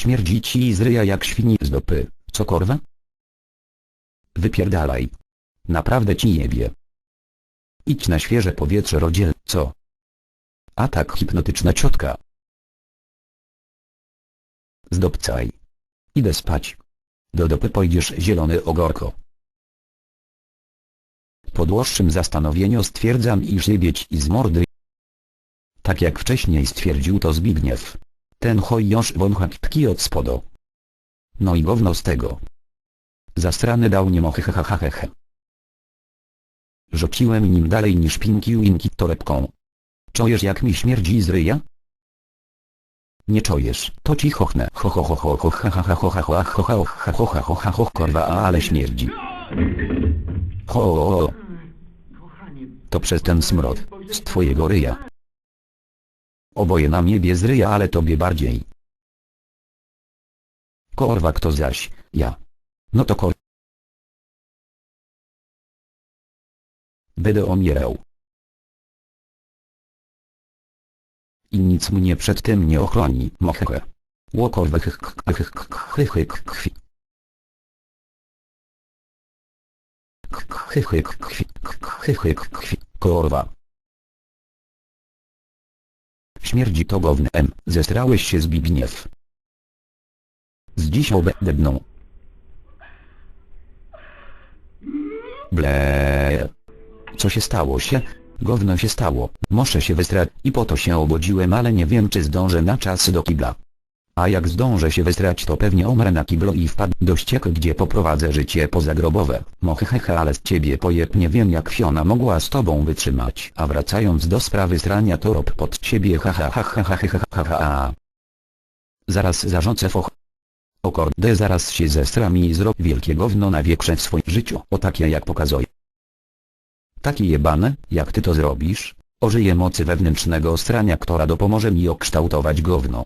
Śmierdzi ci z ryja jak świni z dopy, co korwa? Wypierdalaj. Naprawdę ci jebie. Idź na świeże powietrze rodziel, co? Atak hipnotyczna ciotka. Zdobcaj. Idę spać. Do dopy pójdziesz zielony ogorko. Po dłuższym zastanowieniu stwierdzam iż jebieć i z mordy. Tak jak wcześniej stwierdził to Zbigniew. Ten chojosz wącha kitki od spodo. No i gówno z tego. Zastrany dał nie mochy ha ha ha he. Rzuciłem nim dalej niż pinki winki torebką. Czujesz jak mi śmierdzi z ryja? Nie czujesz, to ci chochnę. Ho ho ho ho ho ha ha ho ha ho ho ho ha ho ha ho ha ho korwa ale śmierdzi. Ho. To przez ten smrod, z twojego ryja. Oboje na niebie z ryja ale tobie bardziej. Korwa kto zaś, ja. No to kor... Będę omierał. I nic mnie przed tym nie ochroni, mocheche. Łokorwe. Korwa. Śmierdzi to gównem, zestrałeś się Zbigniew. Z dziś obedebną. Ble. Co się stało się? Gówno się stało, muszę się wystrać i po to się obudziłem ale nie wiem czy zdążę na czas do kibla. A jak zdążę się wystrać to pewnie umrę na kiblu i wpadł do ścieku gdzie poprowadzę życie pozagrobowe. Mohehehe ale z ciebie pojeb nie wiem jak Fiona mogła z tobą wytrzymać. A wracając do sprawy strania to rob pod ciebie ha ha ha ha ha ha ha ha ha Zaraz zarządzę foch. O korde zaraz się zestram i zrob wielkie gówno na wiekrze w swoim życiu. O takie jak pokazuje. Takie jebane, jak ty to zrobisz, ożyję mocy wewnętrznego strania, która dopomoże mi okształtować gówno.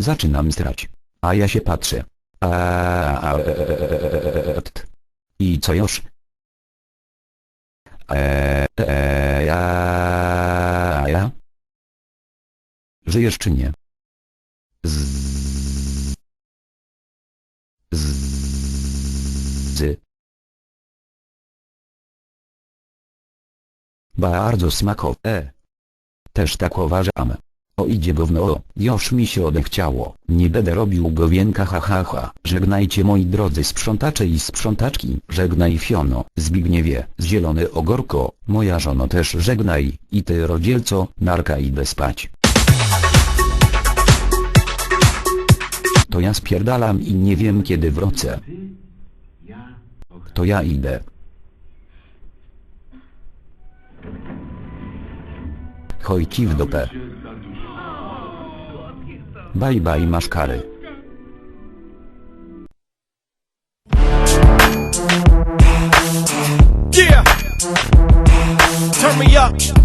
Zaczynam strać. A ja się patrzę. A I co już? Eee, eee, ja? Żyjesz czy nie? Z... Bardzo smakowe. Też tak uważam. O idzie gówno o, już mi się odechciało, nie będę robił gowienka ha ha ha. Żegnajcie moi drodzy sprzątacze i sprzątaczki, żegnaj Fiono, Zbigniewie, zielony ogorko, moja żono też żegnaj, i ty rodzielco, narka idę spać. To ja spierdalam i nie wiem kiedy wrócę. To ja idę. Choj w dupę. Bye bye masz kary. Yeah. Turn me up.